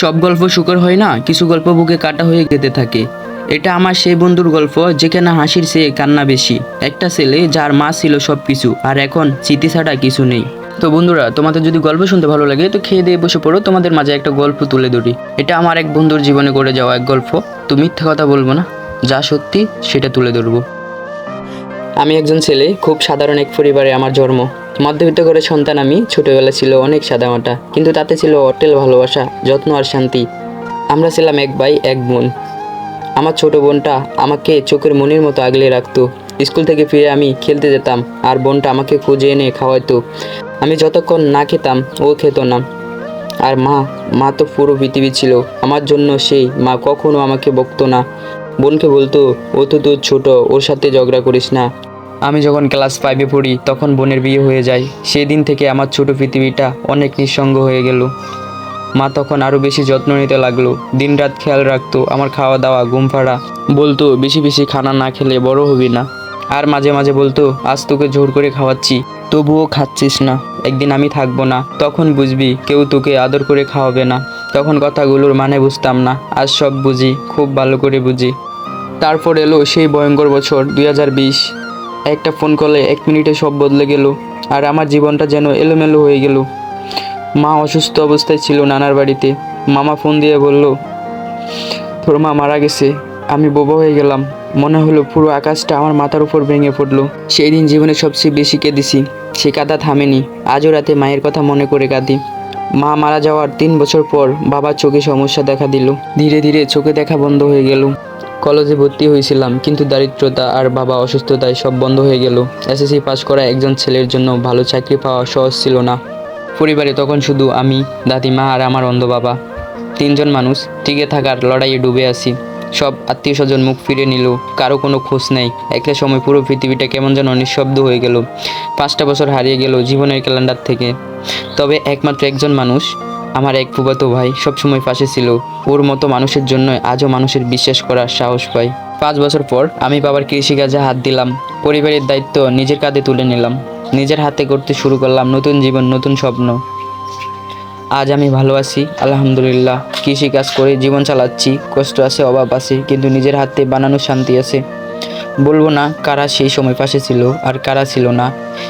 সব গল্প সুখের হয় না, কিছু গল্প বুকে কাটা হয়ে যেতে থাকে। এটা আমার সেই বন্ধুর গল্প, যেখানে হাসির চেয়ে কান্না বেশি। একটা ছেলে যার মা ছিল সব কিছু আর এখন স্মৃতি ছাড়া কিছু নেই। তো বন্ধুরা, তোমাদের যদি গল্প শুনতে ভালো লাগে, তো খেয়ে দিয়ে বসে পড়ো, তোমাদের মাঝে একটা গল্প তুলে ধরি। এটা আমার এক বন্ধুর জীবনে করে যাওয়া এক গল্প। তো মিথ্যা কথা বলব না, যা সত্যি সেটা তুলে ধরবো। আমি একজন ছেলে, খুব সাধারণ এক পরিবারে আমার জন্ম। মধ্যবিত্ত করে সন্তান আমি ছোটবেলা ছিল অনেক সাদামাটা, কিন্তু তাতে ছিল অটেল ভালোবাসা, যত্ন আর শান্তি। আমরা ছিলাম এক ভাই, এক বোন। আমার ছোট বোনটা আমাকে চোখের মনির মতো আগলে রাখতো। স্কুল থেকে ফিরে আমি খেলতে যেতাম আর বোনটা আমাকে খুঁজে এনে খাওয়াইতো। আমি যতক্ষণ না খেতাম, ও খেত না। আর মা মা তো পুরো পৃথিবী ছিল। আমার জন্য সেই মা কখনো আমাকে বকতো না। বোনকে বলতো, ও তো তোর ছোট, ওর সাথে ঝগড়া করিস না। আমি যখন ক্লাস ফাইভে পড়ি, তখন বোনের বিয়ে হয়ে যায়। সেই দিন থেকে আমার ছোট পৃথিবীটা অনেক নিঃসঙ্গ হয়ে গেল। মা তখন আরও বেশি যত্ন নিতে লাগল। দিনরাত খেয়াল রাখতো, আমার খাওয়া দাওয়া ঘুম ফাড়া বলতো, বেশি বেশি খানা না খেলে বড় হবি না। আর মাঝে মাঝে বলতো, আজ তোকে জোর করে খাওয়াচ্ছি, তবুও খাচ্ছিস না। একদিন আমি থাকব না। তখন বুঝবি, কেউ তোকে আদর করে খাওয়াবে না। তখন কথাগুলোর মানে বুঝতাম না। আজ সব বুঝি, খুব ভালো করে বুঝি। তারপর এলো সেই ভয়ঙ্কর বছর, দুই হাজার বিশ। একটা ফোন কলে এক মিনিটে সব বদলে গেল, আর আমার জীবনটা যেন এলোমেলো হয়ে গেল। মা অসুস্থ অবস্থায় ছিল নানার বাড়িতে। মামা ফোন দিয়ে বলল, তোর মা মারা গেছে, আমি বোবা হয়ে গেলাম। মনে হলো পুরো আকাশটা আমার মাথার উপর ভেঙে পড়ল। সেই দিন জীবনে সবচেয়ে বেশি কেঁদেছি, সে কাদা থামেনি। আজও রাতে মায়ের কথা মনে করে কাঁদি। মা মারা যাওয়ার তিন বছর পর বাবার চোখে সমস্যা দেখা দিল। ধীরে ধীরে চোখে দেখা বন্ধ হয়ে গেল। কলেজে ভর্তি হয়েছিলাম, কিন্তু দারিদ্রতা আর বাবা অসুস্থতায় সব বন্ধ হয়ে গেল। এসএসসি পাশ করা একজন ছেলের জন্য ভালো চাকরি পাওয়া সহজ ছিল না। পরিবারে তখন শুধু আমি, দাদিমা আর আমার অন্ধ বাবা। তিনজন মানুষ, টিকে থাকার লড়াইয়ে ডুবে আছি। সব আত্মীয় স্বজন মুখ ফিরে নিল, কারও কোনো খোঁজ নেই। একটা সময় পুরো পৃথিবীটা কেমন যেন নিঃশব্দ হয়ে গেল। পাঁচটা বছর হারিয়ে গেল জীবনের ক্যালেন্ডার থেকে। তবে একমাত্র একজন মানুষ আমার এক ফুফাতো ভাই সবসময় পাশে ছিল। ওর মতো মানুষের জন্য আজও মানুষের বিশ্বাস করার সাহস পাই। পাঁচ বছর পর আমি বাবার কৃষিকাজে হাত দিলাম। পরিবারের দায়িত্ব নিজের কাঁধে তুলে নিলাম। নিজের হাতে করতে শুরু করলাম নতুন জীবন, নতুন স্বপ্ন। আজ আমি ভালো আছি, আলহামদুলিল্লাহ। কৃষিকাজ করে জীবন চালাচ্ছি, কষ্ট আছে, অভাব আছে, কিন্তু নিজের হাতে বানানো শান্তি আছে। বলব না কারা সেই সময় পাশে ছিল আর কারা ছিল না।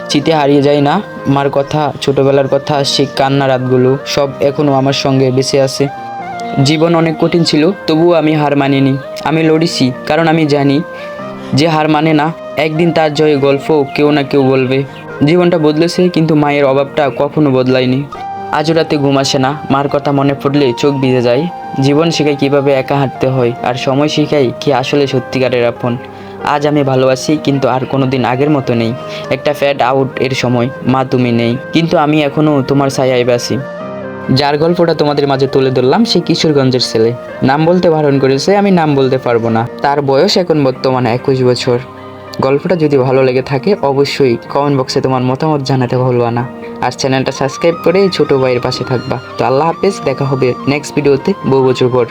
চিতে হারিয়ে যায় না, মার কথা, ছোটবেলার কথা, সেই কান্না রাতগুলো, সব এখনও আমার সঙ্গে বেঁচে আছে। জীবন অনেক কঠিন ছিল, তবুও আমি হার মানিনি। আমি লড়েছি, কারণ আমি জানি যে হার মানে না, একদিন তার জয়ে গল্প কেউ না কেউ বলবে। জীবনটা বদলেছে, কিন্তু মায়ের অভাবটা কখনো বদলায়নি। আজও রাতে ঘুম আসে না, মার কথা মনে পড়লে চোখ ভিজে যায়। জীবন শেখায় কীভাবে একা হাঁটতে হয়, আর সময় শেখায় কি আসলে সত্যিকারের আপন। আজ আমি ভালো আছি কিন্তু আর কোনো দিন আগের মতো নেই। একটা ফ্যাট আউট এর সময়, মা তুমি নেই, কিন্তু আমি এখনও তোমার ছায়ায় বাসি। যার গল্পটা তোমাদের মাঝে তুলে ধরলাম, সে কিশোরগঞ্জের ছেলে। নাম বলতে বারণ করেছে, আমি নাম বলতে পারব না। তার বয়স এখন বর্তমানে একুশ বছর। গল্পটা যদি ভালো লেগে থাকে, অবশ্যই কমেন্ট বক্সে তোমার মতামত জানাতে ভুলবা না। আর চ্যানেলটা সাবস্ক্রাইব করে ছোট ভাইয়ের পাশে থাকবা। তো আল্লাহ হাফেজ, দেখা হবে নেক্সট ভিডিওতে বহু বছর পর।